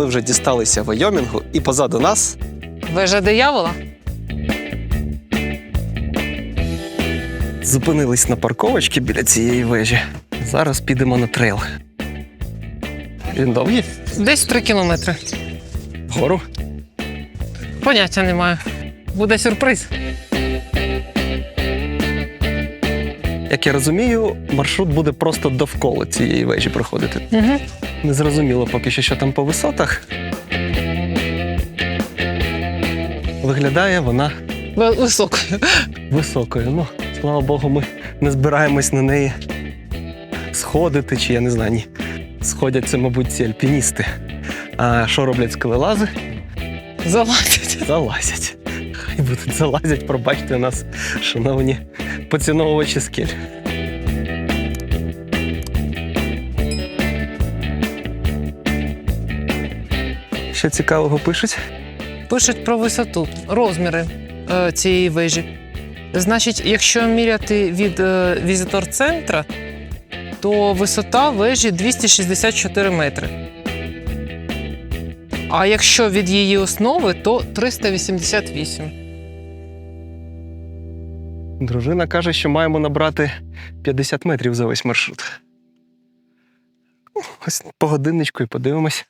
ми вже дісталися Вайомінгу, і позаду нас Вежа диявола? зупинились на парковочці біля цієї вежі. Зараз підемо на трейл. Він довгий? Десь три кілометри. Вгору. Поняття немає. Буде сюрприз. Як я розумію, маршрут буде просто довкола цієї вежі проходити. Угу. Не зрозуміло поки що, що там по висотах. Виглядає вона Високою. високою. Ну, слава Богу, ми не збираємось на неї сходити, чи я не знаю, ні. Сходять це, мабуть, ці альпіністи. А що роблять скелелази? Залазять. Залазять. Хай будуть залазять, пробачте нас, шановні поціновувачі скель. Що цікавого пишуть? Пишуть про висоту, розміри е, цієї вежі. Значить, якщо міряти від е, візитор-центра, то висота вежі 264 метри. А якщо від її основи, то 388. Дружина каже, що маємо набрати 50 метрів за весь маршрут. Ось по годинничку і подивимось.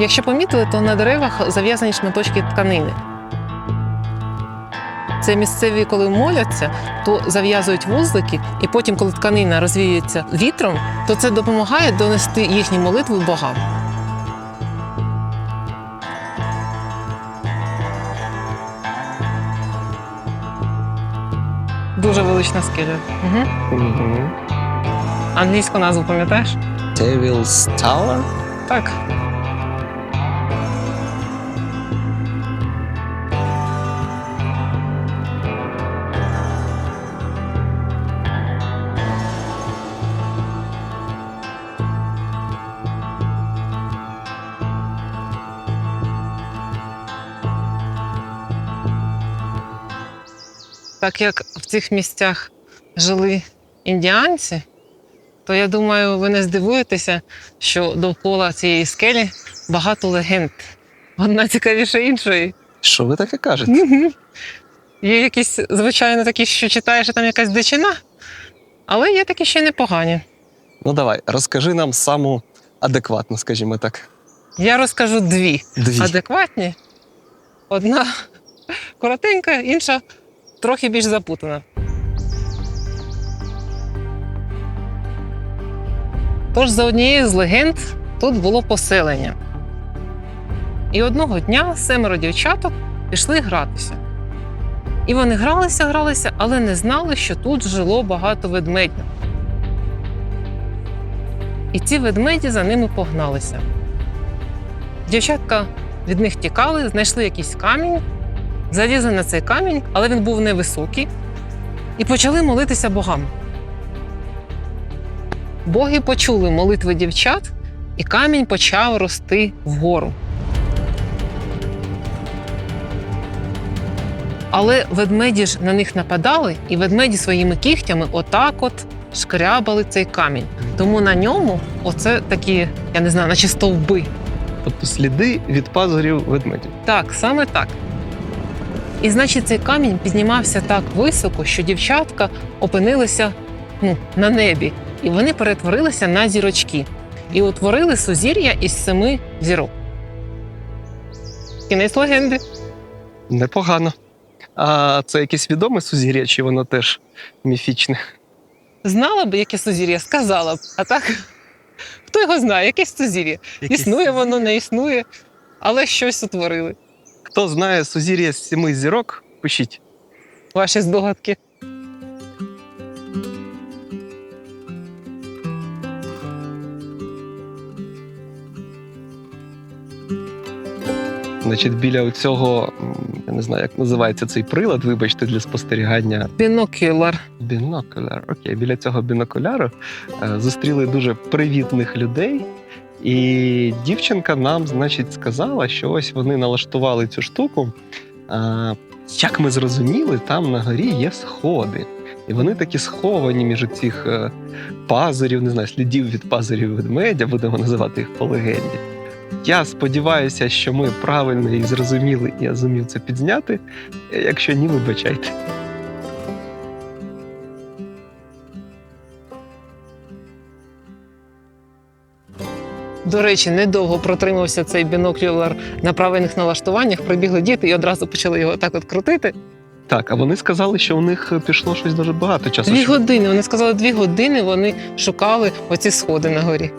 Якщо помітили, то на деревах зав'язані шматочки тканини. Це місцеві, коли моляться, то зав'язують вузлики, і потім, коли тканина розвіюється вітром, то це допомагає донести їхні молитви богам. Дуже велична скеля. Угу. Угу. Англійську назву пам'ятаєш? Devil's Tower? Так. Так як в цих місцях жили індіанці, то я думаю, ви не здивуєтеся, що довкола цієї скелі багато легенд. Одна цікавіше іншої. Що ви таке кажете? Є якісь, звичайно, такі, що читаєш, а там якась дичина, але є такі ще непогані. Ну давай, розкажи нам саму адекватну, скажімо так. Я розкажу дві Дві. адекватні. Одна коротенька, інша трохи більш запутана. Тож, за однією з легенд, тут було поселення. І одного дня семеро дівчаток пішли гратися. І вони гралися, гралися, але не знали, що тут жило багато ведмедів. І ці ведмеді за ними погналися. Дівчатка від них тікали, знайшли якийсь камінь, залізли на цей камінь, але він був невисокий, і почали молитися богам. Боги почули молитви дівчат, і камінь почав рости вгору. Але ведмеді ж на них нападали, і ведмеді своїми кігтями отак от шкрябали цей камінь. Тому на ньому оце такі, я не знаю, наче стовби. Тобто сліди від пазурів ведмедів. Так, саме так. І значить, цей камінь піднімався так високо, що дівчатка опинилися ну, на небі, і вони перетворилися на зірочки і утворили сузір'я із семи зірок. Кінець легенди. Непогано. А це якесь відоме сузір'я, чи воно теж міфічне? Знала б, яке сузір'я, сказала б. А так, хто його знає, якесь сузір'я. Існує воно, не існує, але щось утворили. Хто знає сузір'я з семи зірок, пишіть. Ваші здогадки. Значить, біля цього, я не знаю, як називається цей прилад, вибачте, для спостерігання Бінокюлар. Бінокуляр. Окей, біля цього бінокуляру е, зустріли дуже привітних людей. І дівчинка нам, значить, сказала, що ось вони налаштували цю штуку А, як ми зрозуміли, там на горі є сходи. І вони такі сховані між цих е, пазурів, не знаю, слідів від пазурів ведмедя, будемо називати їх по легенді. Я сподіваюся, що ми правильно і зрозуміли, і я зумів це підзняти. Якщо ні, вибачайте. До речі, недовго протримався цей біноклюлер на правильних налаштуваннях. Прибігли діти і одразу почали його так от крутити. Так, а вони сказали, що у них пішло щось дуже багато часу. Дві години. Вони сказали, дві години вони шукали оці сходи на горі.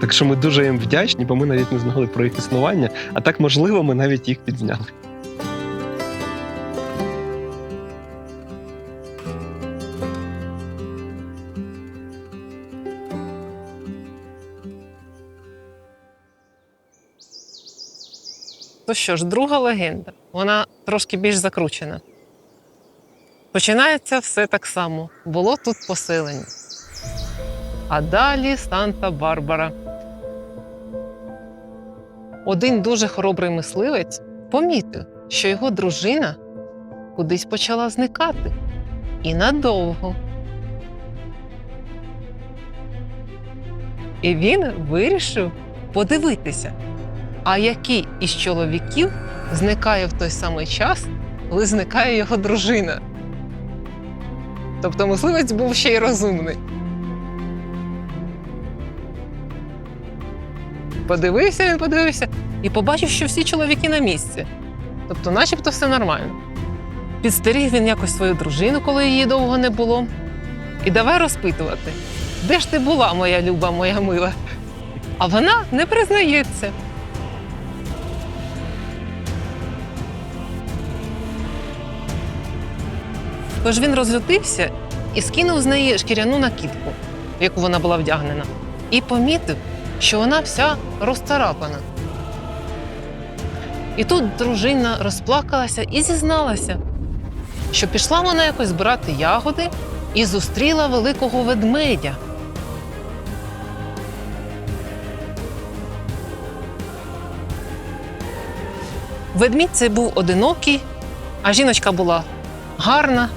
Так що ми дуже їм вдячні, бо ми навіть не знали про їх існування, а так можливо, ми навіть їх підзняли. То що ж, друга легенда, вона трошки більш закручена. Починається все так само. Було тут поселення. А далі Санта-Барбара. Один дуже хоробрий мисливець помітив, що його дружина кудись почала зникати. І надовго. І він вирішив подивитися, а який із чоловіків зникає в той самий час, коли зникає його дружина. Тобто мисливець був ще й розумний. Подивився він, подивився і побачив, що всі чоловіки на місці. Тобто, начебто, все нормально. Підстеріг він якось свою дружину, коли її довго не було. І давай розпитувати, де ж ти була, моя люба, моя мила? А вона не признається. Тож він розлютився і скинув з неї шкіряну накидку, в яку вона була вдягнена, і помітив, що вона вся розцарапана. І тут дружина розплакалася і зізналася, що пішла вона якось збирати ягоди і зустріла великого ведмедя. Ведмідь цей був одинокий, а жіночка була гарна.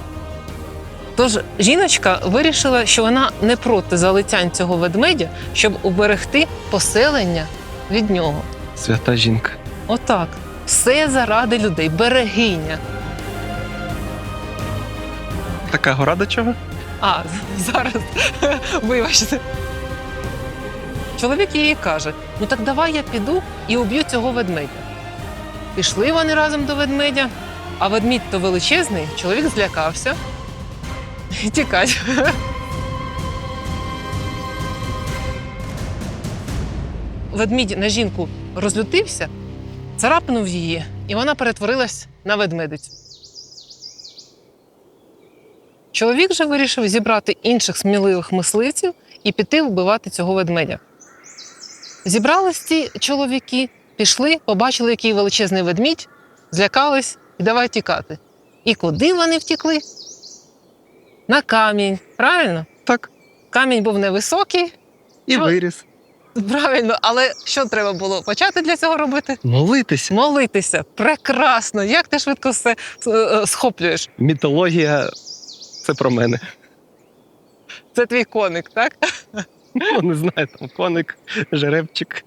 Тож жіночка вирішила, що вона не проти залицянь цього ведмедя, щоб уберегти поселення від нього. Свята жінка. Отак. Все заради людей, берегиня. Така гора до чого? А, зараз вибачте. Чоловік їй каже: ну так давай я піду і уб'ю цього ведмедя. Пішли вони разом до ведмедя, а ведмідь то величезний, чоловік злякався і тікать. Ведмідь на жінку розлютився, царапнув її, і вона перетворилась на ведмедицю. Чоловік же вирішив зібрати інших сміливих мисливців і піти вбивати цього ведмедя. Зібрались ці чоловіки, пішли, побачили, який величезний ведмідь, злякались і давай тікати. І куди вони втікли? На камінь. Правильно? Так. Камінь був невисокий, І Що? виріс. правильно, але що треба було почати для цього робити? Молитися. Молитися. Прекрасно! Як ти швидко все е, е, схоплюєш? Мітологія це про мене. Це твій коник, так? Ну, не знаю, там коник, жеребчик.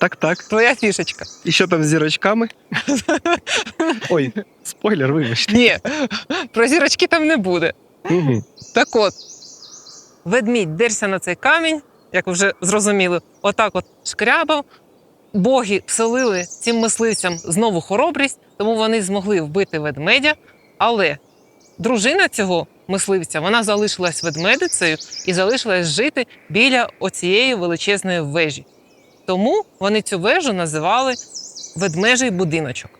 Так, так. Твоя фішечка. І що там з зірочками? Ой, спойлер, вибачте. Ні, про зірочки там не буде. Так от, ведмідь дерся на цей камінь, як ви вже зрозуміли, отак от шкрябав. Боги вселили цим мисливцям знову хоробрість, тому вони змогли вбити ведмедя. Але дружина цього мисливця вона залишилась ведмедицею і залишилась жити біля оцієї величезної вежі. Тому вони цю вежу називали ведмежий будиночок.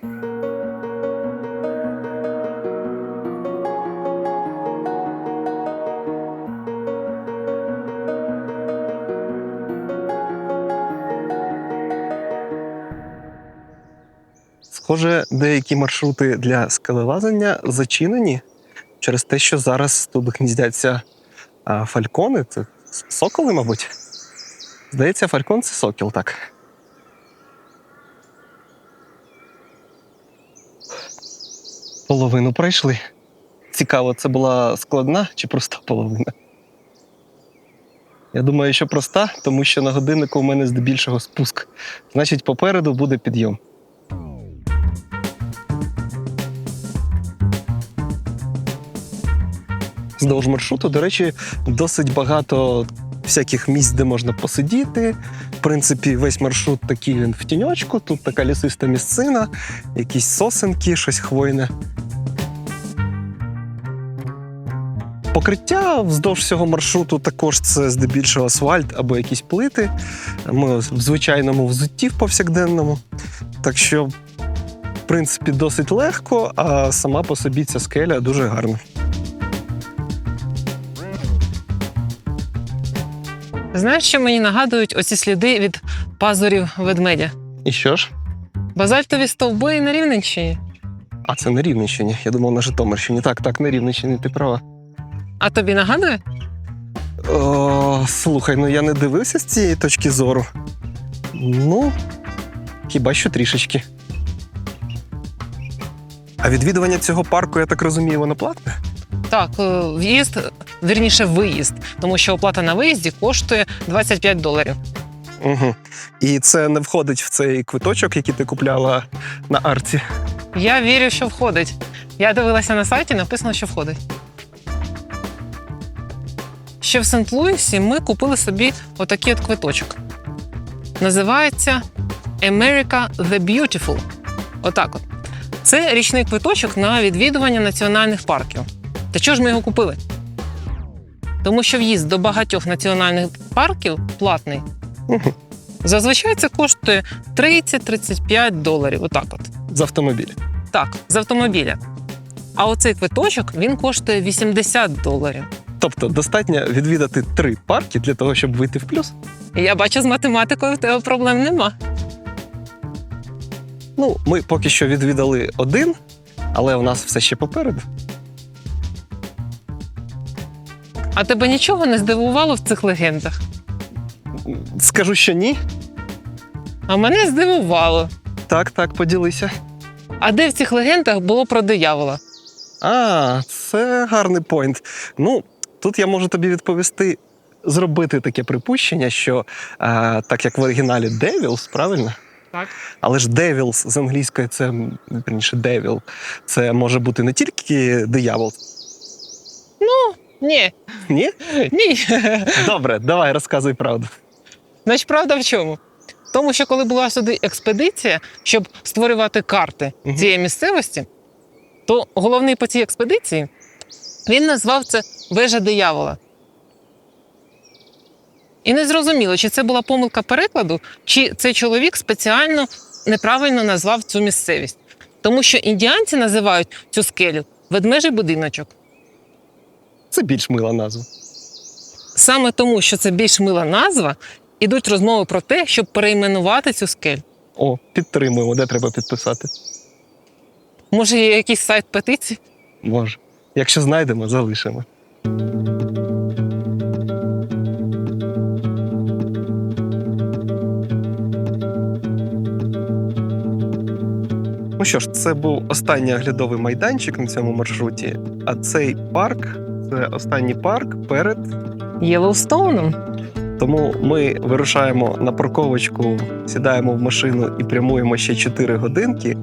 Схоже, деякі маршрути для скелелазання зачинені через те, що зараз тут гніздяться фалькони, це соколи, мабуть. Здається, фалькон це сокіл, так. Половину пройшли. Цікаво, це була складна чи проста половина? Я думаю, що проста, тому що на годиннику у мене здебільшого спуск. Значить, попереду буде підйом. Здовж маршруту, до речі, досить багато всяких місць, де можна посидіти. В принципі, весь маршрут такий він в тіньочку. Тут така лісиста місцина, якісь сосенки, щось хвойне. Покриття вздовж всього маршруту також це здебільшого асфальт або якісь плити. Ми в звичайному взутті в повсякденному. Так що, в принципі, досить легко, а сама по собі ця скеля дуже гарна. Знаєш, що мені нагадують оці сліди від пазурів ведмедя? І що ж? Базальтові стовби на Рівненщині. А це на Рівненщині. Я думав на Житомирщині. Так, так, на Рівненщині, ти права. А тобі нагадує? О, слухай, ну я не дивився з цієї точки зору. Ну, хіба що трішечки. А відвідування цього парку, я так розумію, воно платне? Так, е, в'їзд, вірніше, виїзд, тому що оплата на виїзді коштує 25 доларів. Угу. І це не входить в цей квиточок, який ти купляла на арці. Я вірю, що входить. Я дивилася на сайті, написано, що входить. Ще в Сент-Луісі ми купили собі отакий от квиточок. Називається America the Beautiful. Отак от. Це річний квиточок на відвідування національних парків. Та чого ж ми його купили? Тому що в'їзд до багатьох національних парків платний. Зазвичай це коштує 30-35 доларів. Отак от. З автомобіля. Так, з автомобіля. А оцей квиточок він коштує 80 доларів. Тобто достатньо відвідати три парки для того, щоб вийти в плюс. Я бачу, з математикою в тебе проблем нема. Ну, ми поки що відвідали один, але у нас все ще попереду. А тебе нічого не здивувало в цих легендах? Скажу, що ні. А мене здивувало. Так, так, поділися. А де в цих легендах було про диявола? А, це гарний поінт. Ну, тут я можу тобі відповісти, зробити таке припущення, що а, так як в оригіналі Devils, правильно? Так. Але ж Devils з англійської це верніше Devil. Це може бути не тільки диявол. Ні, Ні? ні. Добре, давай розказуй правду. Значить, правда в чому? Тому що коли була сюди експедиція, щоб створювати карти Мгм. цієї місцевості, то головний по цій експедиції він назвав це вежа диявола. І не зрозуміло, чи це була помилка перекладу, чи цей чоловік спеціально неправильно назвав цю місцевість. Тому що індіанці називають цю скелю ведмежий будиночок. Це більш мила назва. Саме тому, що це більш мила назва, ідуть розмови про те, щоб перейменувати цю скелю. О, підтримуємо, де треба підписати. Може, є якийсь сайт петицій? Може. Якщо знайдемо, залишимо. Ну що ж, це був останній оглядовий майданчик на цьому маршруті. А цей парк це останній парк перед. Єлоустоуном. Тому ми вирушаємо на парковочку, сідаємо в машину і прямуємо ще 4 годинки.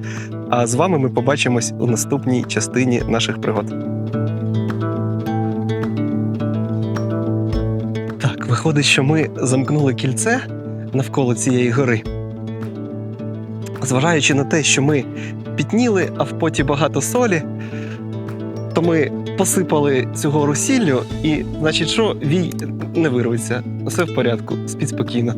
А з вами ми побачимось у наступній частині наших пригод. Так, виходить, що ми замкнули кільце навколо цієї гори. Зважаючи на те, що ми пітніли, а в поті багато солі, то ми посипали цього русіллю, і, значить, що вій не вирветься. Все в порядку, спіть спокійно.